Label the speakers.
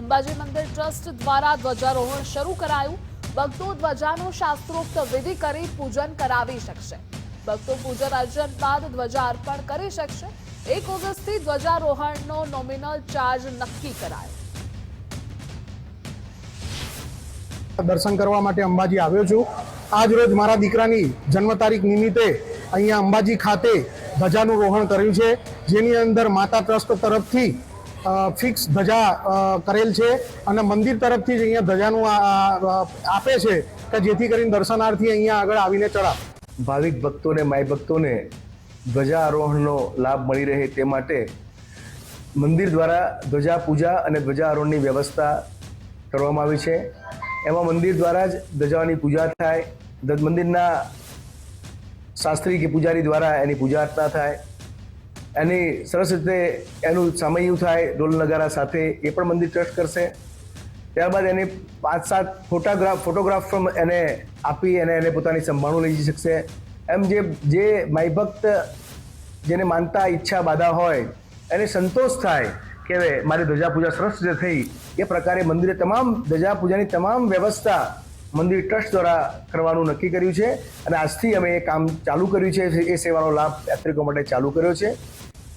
Speaker 1: અંબાજી મંદિર ટ્રસ્ટ દ્વારા ધ્વજારોહણ શરૂ કરાયું. ભક્તો ધ્વજાનું શાસ્ત્રોક્ત વિધિ કરી પૂજન કરાવી શકશે. ભક્તો પૂજન અર્ચન બાદ ધ્વજા અર્પણ કરી શકશે. એક ઓગસ્ટથી ધ્વજારોહણનો નોમિનલ ચાર્જ નક્કી કરાયો.
Speaker 2: દર્શન કરવા માટે અંબાજી આવ્યો છું. આજ રોજ મારા દીકરાની જન્મ તારીખ નિમિત્તે અહીંયા અંબાજી ખાતે ધજાનું રોહણ કર્યું છે. જેની અંદર માતા ટ્રસ્ટ તરફથી ફિક્સ ધજા કરેલ છે અને મંદિર તરફથી જ અહીંયા ધજાનું આપે છે કે જેથી કરીને દર્શનાર્થી અહીંયા આગળ આવીને ચડા
Speaker 3: ભાવિક ભક્તોને માય ભક્તોને ધ્વજારોહણનો લાભ મળી રહે તે માટે મંદિર દ્વારા ધ્વજા પૂજા અને ધ્વજારોહણની વ્યવસ્થા કરવામાં આવી છે. એમાં મંદિર દ્વારા જ ધજાઓની પૂજા થાય. મંદિરના શાસ્ત્રી કે પૂજારી દ્વારા એની પૂજા અર્ચના થાય. એની સરસ રીતે એનું સમયું થાય ઢોલ નગારા સાથે એ પણ મંદિર ટ્રસ્ટ કરશે. ત્યારબાદ એને પાંચ સાત ફોટોગ્રાફ ફોટોગ્રાફ પણ એને આપી અને એને પોતાની સંભાળું લઈ જઈ શકશે. એમ જે જે માય ભક્ત જેને માનતા ઈચ્છા બાધા હોય, એને સંતોષ થાય કે મારી ધ્વજા પૂજા સરસ રીતે થઈ, એ પ્રકારે મંદિરે તમામ ધ્વજા પૂજાની તમામ વ્યવસ્થા મંદિર ટ્રસ્ટ દ્વારા કરવાનું નક્કી કર્યું છે. અને આજથી અમે એ કામ ચાલુ કર્યું છે. એ સેવાનો લાભ યાત્રિકો માટે ચાલુ કર્યો છે.